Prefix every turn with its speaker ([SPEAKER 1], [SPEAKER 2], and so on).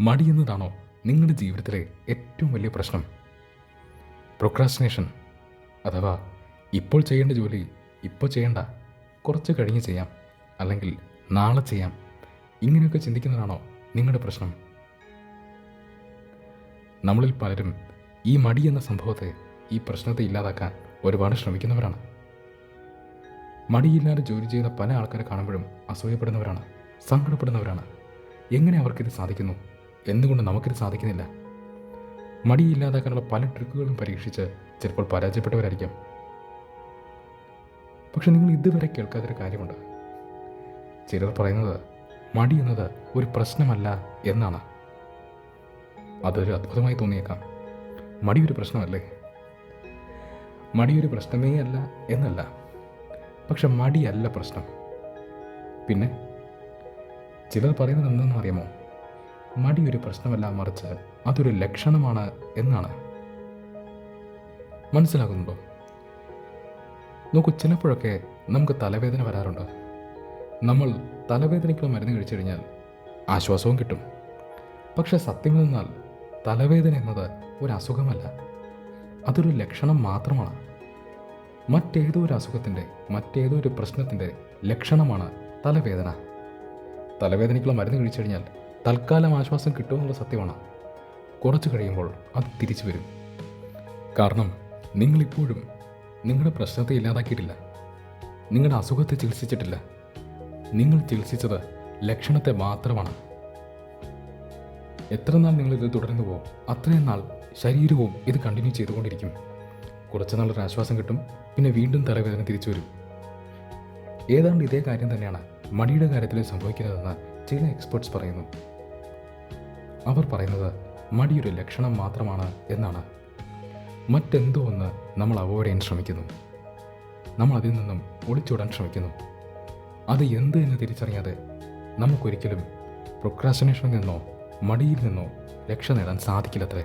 [SPEAKER 1] മടി എന്നതാണോ നിങ്ങളുടെ ജീവിതത്തിലെ ഏറ്റവും വലിയ പ്രശ്നം? പ്രൊക്രാസ്റ്റിനേഷൻ അഥവാ ഇപ്പോൾ ചെയ്യേണ്ട ജോലി ഇപ്പോൾ ചെയ്യേണ്ട കുറച്ച് കഴിഞ്ഞ് ചെയ്യാം അല്ലെങ്കിൽ നാളെ ചെയ്യാം ഇങ്ങനെയൊക്കെ ചിന്തിക്കുന്നതാണോ നിങ്ങളുടെ പ്രശ്നം? നമ്മളിൽ പലരും ഈ മടി എന്ന സംഭവത്തെ ഈ പ്രശ്നത്തെ ഇല്ലാതാക്കാൻ ഒരുപാട് ശ്രമിക്കുന്നവരാണ്. മടിയില്ലാതെ ജോലി ചെയ്ത പല ആൾക്കാരെ കാണുമ്പോഴും അസൂയപ്പെടുന്നവരാണ് സങ്കടപ്പെടുന്നവരാണ്. എങ്ങനെ അവർക്കിത് സാധിക്കുന്നു? എന്തുകൊണ്ട് നമുക്കിത് സാധിക്കുന്നില്ല? മടിയില്ലാതാക്കാനുള്ള പല ട്രിക്കുകളും പരീക്ഷിച്ച് ചിലപ്പോൾ പരാജയപ്പെട്ടവരായിരിക്കാം. പക്ഷെ നിങ്ങൾ ഇതുവരെ കേൾക്കാത്തൊരു കാര്യമുണ്ട്. ചിലർ പറയുന്നത് മടി എന്നത് ഒരു പ്രശ്നമല്ല എന്നാണ്. അതൊരു അത്ഭുതമായി തോന്നിയേക്കാം. മടി ഒരു പ്രശ്നമല്ലേ? മടി ഒരു പ്രശ്നമേ അല്ല എന്നല്ല. പക്ഷെ മടിയല്ല പ്രശ്നം. പിന്നെ ചിലർ പറയുന്നത് എന്താണെന്ന് അറിയാമോ? മടി ഒരു പ്രശ്നമല്ല മറിച്ച് അതൊരു ലക്ഷണമാണ് എന്നാണ്. മനസ്സിലാകുന്നുണ്ടോ? നോക്കൂ ചിലപ്പോഴൊക്കെ നമുക്ക് തലവേദന വരാറുണ്ട്. നമ്മൾ തലവേദനയ്ക്കുള്ള മരുന്ന് കഴിച്ചു കഴിഞ്ഞാൽ ആശ്വാസവും കിട്ടും. പക്ഷെ സത്യം എന്നാൽ തലവേദന എന്നത് ഒരു അസുഖമല്ല. അതൊരു ലക്ഷണം മാത്രമാണ്. മറ്റേതോ ഒരു അസുഖത്തിന്റെ മറ്റേതോ ഒരു പ്രശ്നത്തിന്റെ ലക്ഷണമാണ് തലവേദന. തലവേദനയ്ക്കുള്ള മരുന്ന് കഴിച്ചു കഴിഞ്ഞാൽ തൽക്കാലം ആശ്വാസം കിട്ടുമെന്നുള്ള സത്യമാണ്. കുറച്ച് കഴിയുമ്പോൾ അത് തിരിച്ചു വരും. കാരണം നിങ്ങളിപ്പോഴും നിങ്ങളുടെ പ്രശ്നത്തെ ഇല്ലാതാക്കിയിട്ടില്ല. നിങ്ങളുടെ അസുഖത്തെ ചികിത്സിച്ചിട്ടില്ല. നിങ്ങൾ ചികിത്സിച്ചത് ലക്ഷണത്തെ മാത്രമാണ്. എത്ര നാൾ നിങ്ങളിത് തുടർന്നു പോകും അത്രയും നാൾ ശരീരവും ഇത് കണ്ടിന്യൂ ചെയ്തുകൊണ്ടിരിക്കും. കുറച്ച് നാൾ ഒരു ആശ്വാസം കിട്ടും പിന്നെ വീണ്ടും തലവേദന തിരിച്ചു വരും. ഏതാണ്ട് ഇതേ കാര്യം തന്നെയാണ് മടിയുടെ കാര്യത്തിൽ സംഭവിക്കുന്നതെന്ന് ചില എക്സ്പേർട്സ് പറയുന്നു. അവർ പറയുന്നത് മടിയൊരു ലക്ഷണം മാത്രമാണ് എന്നാണ്. മറ്റെന്തോ ഒന്ന് നമ്മൾ അവോയ്ഡ് ചെയ്യാൻ ശ്രമിക്കുന്നു. നമ്മൾ അതിൽ നിന്നും ഒളിച്ചോടാൻ ശ്രമിക്കുന്നു. അത് എന്ത് എന്ന് തിരിച്ചറിയാതെ നമുക്കൊരിക്കലും പ്രൊക്രാസിനേഷനിൽ നിന്നോ മടിയിൽ നിന്നോ രക്ഷ നേടാൻ സാധിക്കില്ലത്രേ.